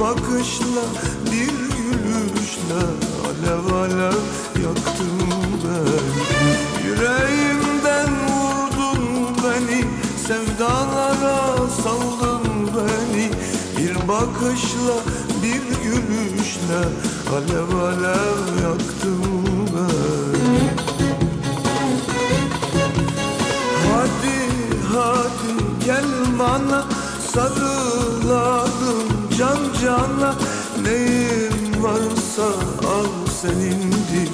bakışla, bir gülüşle alev alev yaktın beni Yüreğimden vurdun beni Sevdalara saldın beni. Bir bakışla bir gülüşle Alev alev yaktın can cana Neyim varsa al senindir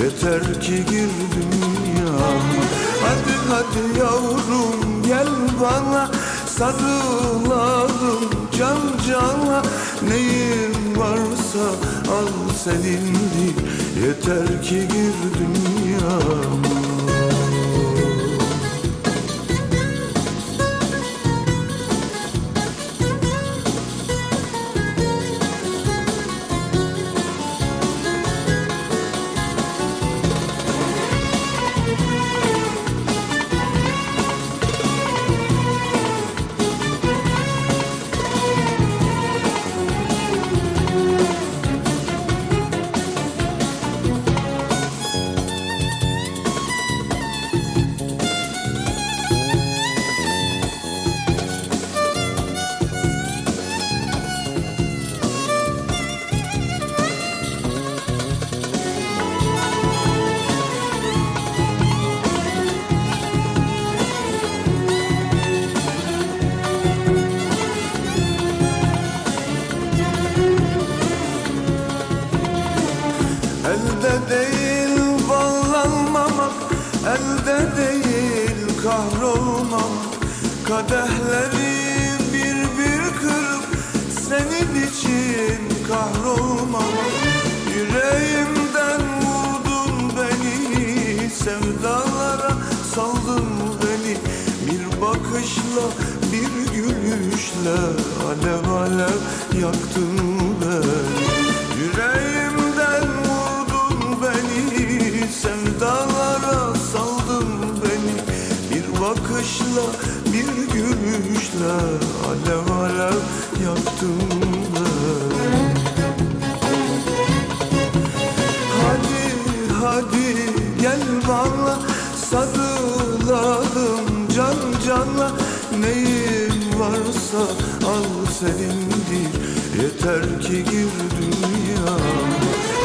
yeter ki gir dünyama. Hadi hadi yavrum gel bana. Sarılalım can cana. Neyim varsa al senindir yeter ki gir dünyama kahrolmamak Kadehleri bir bir kırıp Senin için kahrolmamak Yüreğimden vurdun beni Sevdalara saldın beni. Bir bakışla bir gülüşle Alev alev yaktın beni bakışla bir gülüşle Alev alev yaktın Hadi hadi gel bana sarılalım can cana. Neyim varsa al senindir yeter ki gir dünya.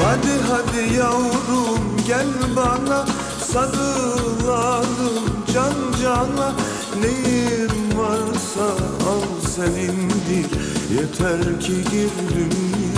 Hadi hadi yavrum gel bana sarılalım can cana Neyim varsa al senindir yeter ki gir dünyama